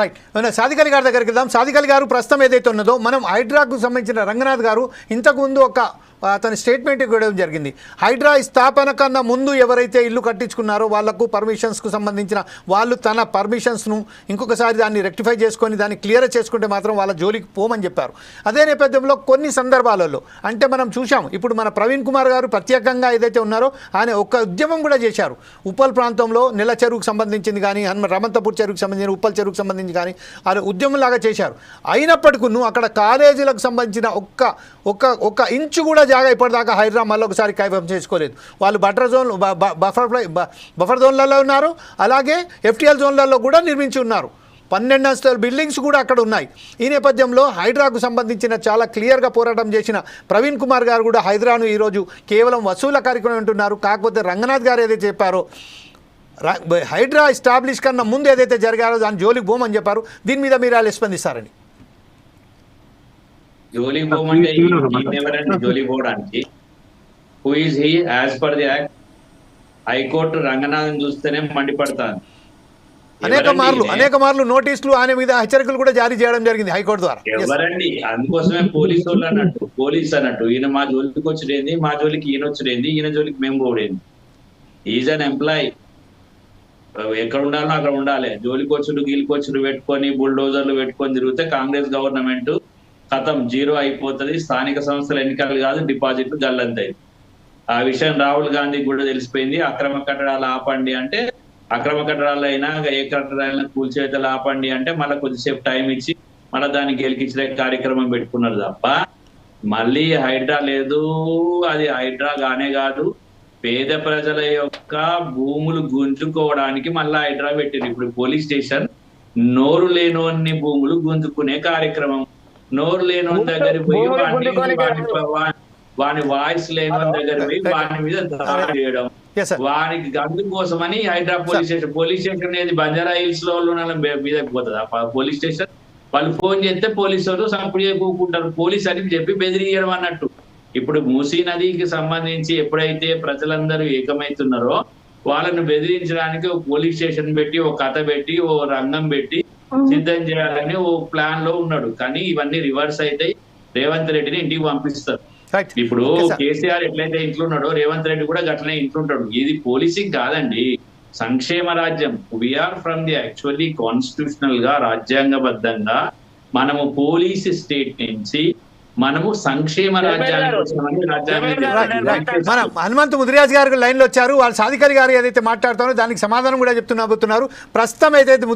Right మన గారి దగ్గరికి వెళ్దాం. సాదికలి గారు ప్రస్తుతం ఏదైతే ఉన్నదో మనం హైడ్రాకు సంబంధించిన రంగనాథ్ గారు ఇంతకుముందు ఒక అతని స్టేట్మెంట్ ఇవ్వడం జరిగింది. హైడ్రా స్థాపన కన్నా ముందు ఎవరైతే ఇల్లు కట్టించుకున్నారో వాళ్ళకు పర్మిషన్స్కు సంబంధించిన వాళ్ళు తన పర్మిషన్స్ను ఇంకొకసారి దాన్ని రెక్టిఫై చేసుకొని దాన్ని క్లియర్ చేసుకుంటే మాత్రం వాళ్ళ జోలికి పోమని చెప్పారు. అదే నేపథ్యంలో కొన్ని సందర్భాలలో అంటే మనం చూసాం ఇప్పుడు మన ప్రవీణ్ కుమార్ గారు ప్రత్యేకంగా ఏదైతే ఉన్నారో ఆయన ఒక ఉద్యమం కూడా చేశారు. ఉప్పల్ ప్రాంతంలో నెల చెరువుకు సంబంధించింది కానీ హనుమ రమంతపూర్ చెరువుకు సంబంధించిన ఉప్పల్ చెరువుకు సంబంధించి కానీ అది ఉద్యమం లాగా చేశారు. అయినప్పటికీ నువ్వు అక్కడ కాలేజీలకు సంబంధించిన ఒక్క ఒక్క ఒక్క ఇంచు కూడా జాగా ఇప్పటిదాకా హైదరా మళ్ళీ ఒకసారి కైవం చేసుకోలేదు. వాళ్ళు బటర్ జోన్ బఫర్ బఫర్ జోన్లలో ఉన్నారు. అలాగే ఎఫ్టీఎల్ జోన్లలో కూడా నిర్మించి ఉన్నారు. పన్నెండు అంశాల బిల్డింగ్స్ కూడా అక్కడ ఉన్నాయి. ఈ నేపథ్యంలో హైడ్రాకు సంబంధించిన చాలా క్లియర్గా పోరాటం చేసిన ప్రవీణ్ కుమార్ గారు కూడా హైదరాను ఈరోజు కేవలం వసూల కార్యక్రమం అంటున్నారు. కాకపోతే రంగనాథ్ గారు ఏదైతే చెప్పారో హైడ్రా ఎస్టాబ్లిష్ కన్నా ముందు ఏదైతే జరిగారో దాని జోలికి పోమని చెప్పారు. దీని మీద మీరు వాళ్ళు స్పందిస్తారని? జోలీ పోమంటే ఎవరంటే జోలీ పోవడానికి? Who is he as per the act high court Ranganathan చూస్తేనే మండిపడతాను. అనేక ఎవరండి మార్లు? అనేక మార్లు నోటీసులు ఆయన మీద హెచ్చరికలు కూడా జారీ చేయడం జరిగింది హైకోర్టు ద్వారా. ఎవరండి? అందుకోసమే పోలీసు వాళ్ళు అన్నట్టు పోలీస్ అన్నట్టు. ఈయన మా జోలికి వచ్చుడేంది మా జోలికి ఈయన వచ్చుడేంది ఈయన జోలికి మేము పోడేంది. ఈజ్ అన్ ఎంప్లాయ్ ఎక్కడ ఉండాలో అక్కడ ఉండాలి. జోలికి వచ్చుడు గీలికొచ్చుడు పెట్టుకొని బుల్డోజర్లు పెట్టుకొని తిరిగితే కాంగ్రెస్ గవర్నమెంట్ కథం జీరో అయిపోతుంది. స్థానిక సంస్థల ఎన్నికలు కాదు డిపాజిట్లు గల్లంతాయి. ఆ విషయం రాహుల్ గాంధీ కూడా తెలిసిపోయింది. అక్రమ కట్టడాలు ఆపండి అంటే అక్రమ కట్టడాలు అయినా ఏ కట్టడాలైనా కూల్చేతలు ఆపండి అంటే మళ్ళీ కొద్దిసేపు టైం ఇచ్చి మళ్ళీ దాన్ని గెలికించలే కార్యక్రమం పెట్టుకున్నారు తప్ప మళ్ళీ హైడ్రా లేదు. అది హైడ్రా గానే కాదు. పేద ప్రజల యొక్క భూములు గుంజుకోవడానికి మళ్ళీ హైడ్రా పెట్టింది. ఇప్పుడు పోలీస్ స్టేషన్ నోరు లేనోన్ని భూములు గుంజుకునే కార్యక్రమం. నోరు లేనోని దగ్గర పోయి వాడి- వాడి- వాని వాయిస్ లేనోని దగ్గర పోయి వాని మీద దాడి చేయడం. వానికి గందు కోసమని Hydraa police station police station అనేది బంజారా హిల్స్లో మీద- పోతుంది? ఆ పోలీస్ స్టేషన్? వాళ్ళు ఫోన్ చేస్తే పోలీసు వాళ్ళు సంపడి కూకుంటారు పోలీస్ అని చెప్పి బెదిరియడం అన్నట్టు. ఇప్పుడు మూసీ నదికి సంబంధించి ఎప్పుడైతే ప్రజలందరూ ఏకమైతున్నారో వాళ్ళను బెదిరించడానికి ఒక పోలీస్ స్టేషన్ పెట్టి ఒక కథ పెట్టి ఓ రంగం పెట్టి సిద్ధం చేయాలని ఓ ప్లాన్లో ఉన్నాడు. కానీ ఇవన్నీ రివర్స్ అయితే రేవంత్ రెడ్డిని ఇంటికి పంపిస్తారు. ఇప్పుడు. కేసీఆర్ ఎట్లయితే ఇంట్లో ఉన్నాడో రేవంత్ రెడ్డి కూడా గట్లనే ఇంట్లో ఉంటాడు. ఇది పోలీసింగ్ కాదండి. సంక్షేమ రాజ్యం. వీఆర్ ఫ్రమ్ ది యాక్చువల్లీ కాన్స్టిట్యూషనల్గా రాజ్యాంగబద్ధంగా మనము పోలీస్ స్టేట్ నుంచి మనము సంక్షేమ. మన హనుమంత్ ముదిరాజ్ గారు లైన్లో వచ్చారు. వాళ్ళు సాధికారి గారు ఏదైతే మాట్లాడుతారో దానికి సమాధానం కూడా చెప్తున్నా పోతున్నారు ప్రస్తుతం ఏదైతే